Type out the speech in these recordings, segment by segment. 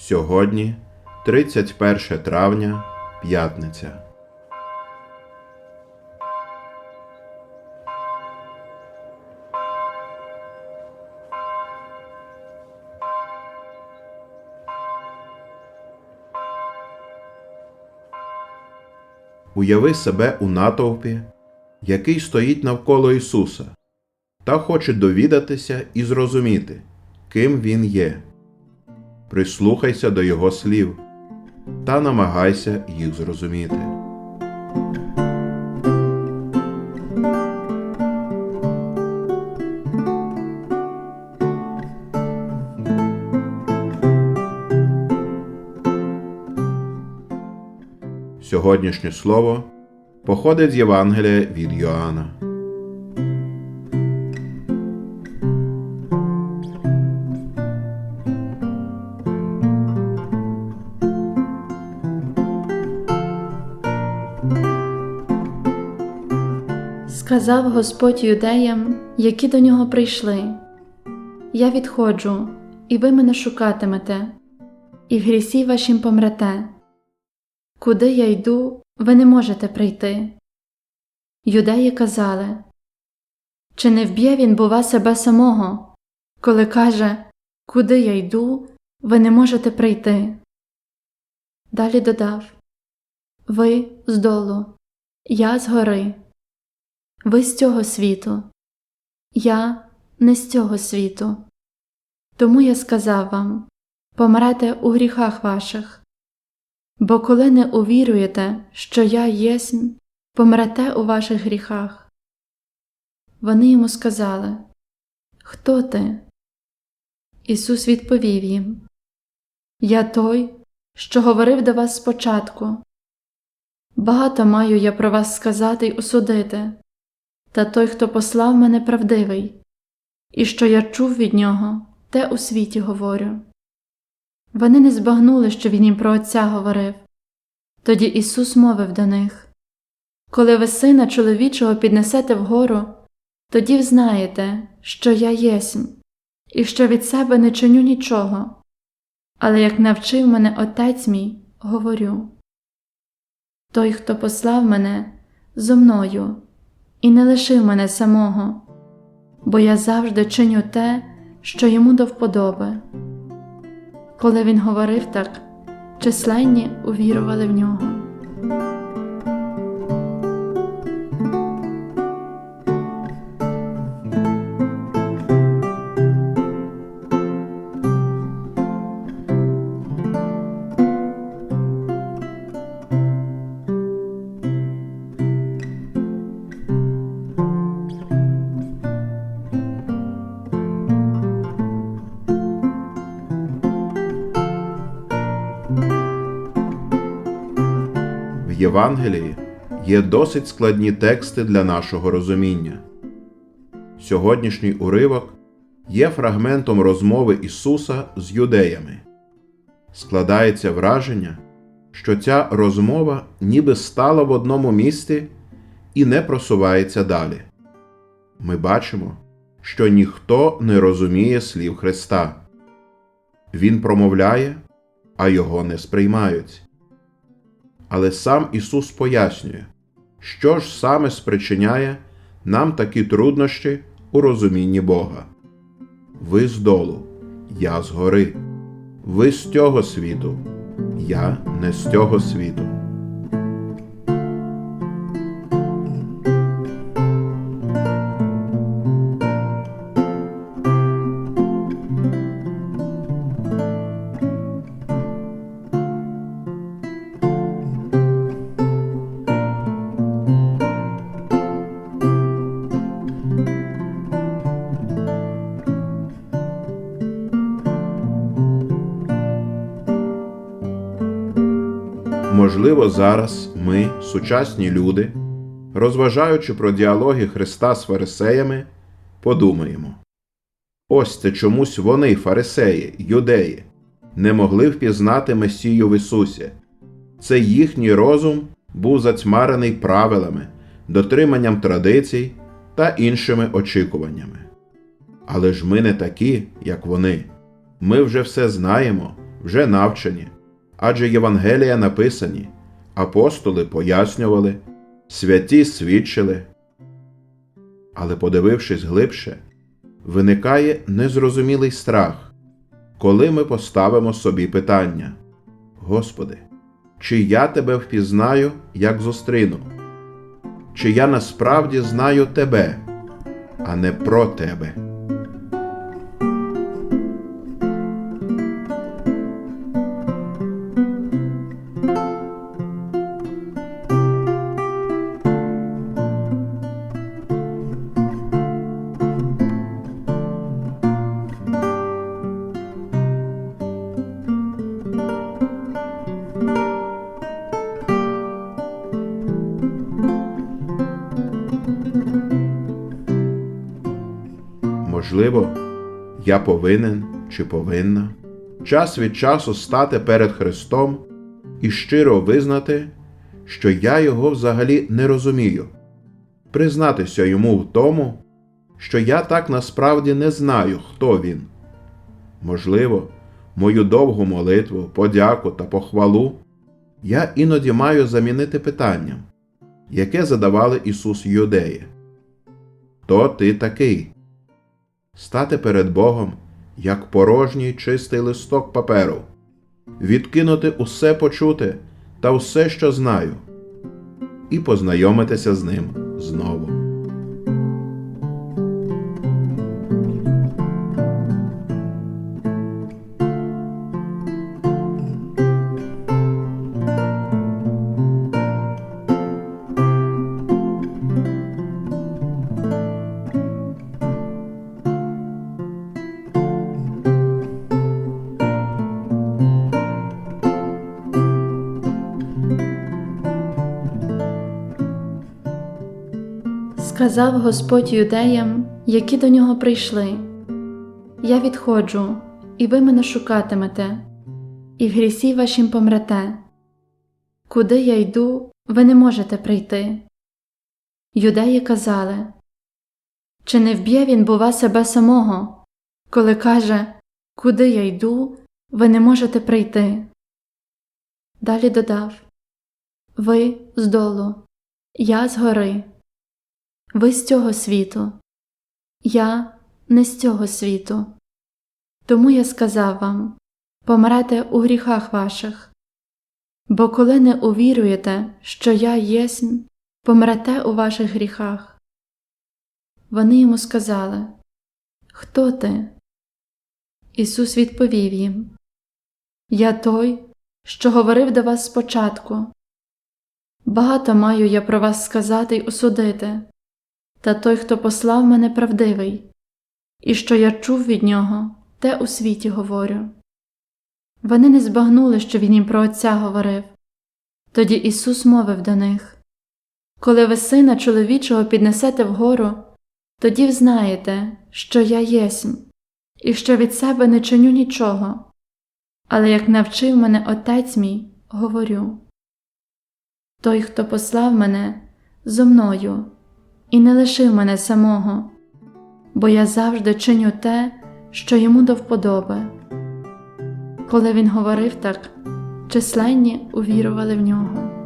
Сьогодні 31 травня, п'ятниця. Уяви себе у натовпі, який стоїть навколо Ісуса, та хоче довідатися і зрозуміти, ким Він є. Прислухайся до Його слів та намагайся їх зрозуміти. Сьогоднішнє слово походить з Євангелія від Йоанна. Сказав Господь юдеям, які до нього прийшли: Я відходжу, і ви мене шукатимете, і в грісі вашім помрете. Куди я йду, ви не можете прийти. Юдеї казали, Чи не вб'є він, бува, себе самого, коли каже, Куди я йду, ви не можете прийти. Далі додав Ви з долу, я з гори. Ви з цього світу, я не з цього світу. Тому я сказав вам помрете у гріхах ваших, бо коли не увіруєте, що я єсмь, помрете у ваших гріхах. Вони йому сказали Хто ти? Ісус відповів їм Я той, що говорив до вас спочатку. Багато маю я про вас сказати й усудити. Та той, хто послав мене правдивий, і що я чув від нього, те у світі говорю. Вони не збагнули, що він їм про Отця говорив. Тоді Ісус мовив до них Коли ви сина чоловічого піднесете вгору, тоді взнаєте, що я єсмь, і що від себе не чиню нічого, але як навчив мене Отець мій, говорю. Той, хто послав мене, зо мною і не лишив мене самого, бо я завжди чиню те, що йому до вподоби. Коли він говорив так, численні увірували в нього. В Євангелії є досить складні тексти для нашого розуміння. Сьогоднішній уривок є фрагментом розмови Ісуса з юдеями. Складається враження, що ця розмова ніби стала в одному місці і не просувається далі. Ми бачимо, що ніхто не розуміє слів Христа. Він промовляє, а його не сприймають. Але сам Ісус пояснює, що ж саме спричиняє нам такі труднощі у розумінні Бога. Ви з долу, я з гори, ви з цього світу, я не з цього світу. Можливо, зараз ми, сучасні люди, розважаючи про діалоги Христа з фарисеями, подумаємо ось це чомусь вони, фарисеї, юдеї, не могли впізнати Месію в Ісусі. Це їхній розум був затьмарений правилами, дотриманням традицій та іншими очікуваннями. Але ж ми не такі, як вони. Ми вже все знаємо вже навчені, адже Євангелія написані, апостоли пояснювали, святі свідчили. Але, подивившись глибше, виникає незрозумілий страх, коли ми поставимо собі питання: Господи, чи я тебе впізнаю, як зустріну? Чи я насправді знаю тебе, а не про тебе? Можливо, я повинен чи повинна час від часу стати перед Христом і щиро визнати, що я його взагалі не розумію, признатися йому в тому, що я так насправді не знаю, хто він. Можливо, мою довгу молитву, подяку та похвалу я іноді маю замінити питанням, яке задавали Ісус Юдеї. Хто ти такий? Стати перед Богом як порожній чистий листок паперу, відкинути усе почуте та усе, що знаю, і познайомитися з ним знову. Сказав Господь юдеям, які до нього прийшли: Я відходжу, і ви мене шукатимете, і в грісі вашім помрете. Куди я йду, ви не можете прийти. Юдеї казали, чи не вб'є він, бува, себе самого, коли каже, Куди я йду, ви не можете прийти. Далі додав Ви з долу, я з гори. Ви з цього світу, я не з цього світу. Тому я сказав вам помрете у гріхах ваших, бо коли не увіруєте, що я єсмь, помрете у ваших гріхах. Вони йому сказали Хто ти? Ісус відповів їм Я той, що говорив до вас спочатку. Багато маю я про вас сказати й осудити. Та той, хто послав мене правдивий, і що я чув від нього, те у світі говорю. Вони не збагнули, що він їм про Отця говорив. Тоді Ісус мовив до них Коли ви сина чоловічого піднесете вгору, тоді взнаєте, що я єсмь, і що від себе не чиню нічого, але як навчив мене Отець мій, говорю. Той, хто послав мене, зо мною і не лишив мене самого, бо я завжди чиню те, що йому до вподоби. Коли він говорив так, численні увірували в нього.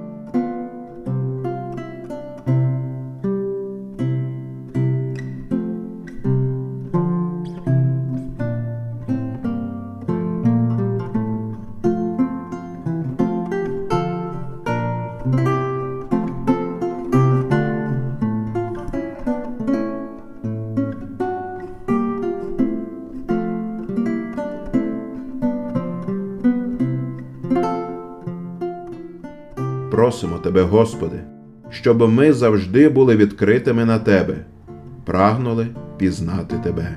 Просимо Тебе, Господи, щоб ми завжди були відкритими на Тебе, прагнули пізнати Тебе.